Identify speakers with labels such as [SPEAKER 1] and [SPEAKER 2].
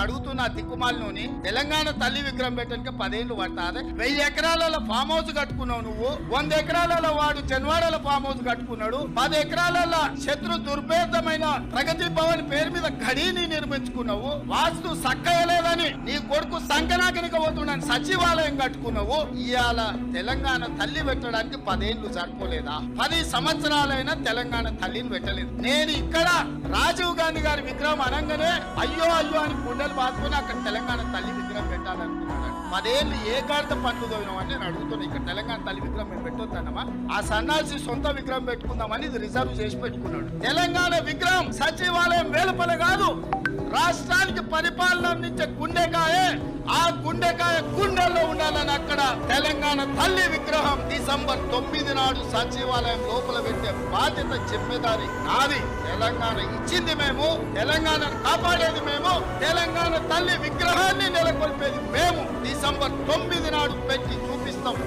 [SPEAKER 1] అడుగుతున్న దిక్కుమాలినోని తెలంగాణ తల్లి విగ్రహం పెట్టడానికి పదేళ్ళు పడతాదే. వెయ్యి ఎకరాలలో ఫామ్ హౌస్ కట్టుకున్నావు నువ్వు. వంద ఎకరాలలో వాడు జన్వాడల ఫామ్ హౌస్ కట్టుకున్నాడు. పది ఎకరాలలో శత్రు దుర్భేదమైన ప్రగతి భవన్ పేరు మీద గడిని నిర్మించుకున్నావు. వాస్తు సక్కయలేదని నీ కొడుకు సంకనాకనిక పోతున్నాను సచివాలయం కట్టుకున్నావు. ఇవాళ తెలంగాణ తల్లి పెట్టడానికి పదేళ్ళు సరిపోలేదా? పది సంవత్సరాలైనా తెలంగాణ తల్లిని పెట్టలేదు. నేను ఇక్కడ రాజ గాంధీ గారి విగ్రహం అనగానే అయ్యో అయ్యో అని గుండెలు బాదుకొని అక్కడ తెలంగాణ తల్లి విగ్రహం పెట్టాలనుకుంటున్నాడు. పదేళ్ళు ఏ గాడిద పండ్లు తోగినామని నేను అడుగుతున్నాను ఇక్కడ తెలంగాణ తల్లి విగ్రహం మేము పెట్టొద్దన్నమా? ఆ సన్నాసి సొంత విగ్రహం పెట్టుకుందామని ఇది రిజర్వ్ చేసి పెట్టుకున్నాడు. తెలంగాణ విగ్రహం సచివాలయం వేలుపల కాదు రాష్ట్రానికి పరిపాలన అందించే గుండెకాయ. ఆ గుండెకాయ తెలంగాణ తల్లి విగ్రహం డిసెంబర్ తొమ్మిది నాడు సచివాలయం లోపల పెట్టే బాధ్యత చెప్పేదారి నాది. తెలంగాణ ఇచ్చింది మేము తెలంగాణను కాపాడేది మేము తెలంగాణ తల్లి విగ్రహాన్ని నెలకొల్పేది మేము. డిసెంబర్ తొమ్మిది నాడు పెట్టి చూపిస్తాము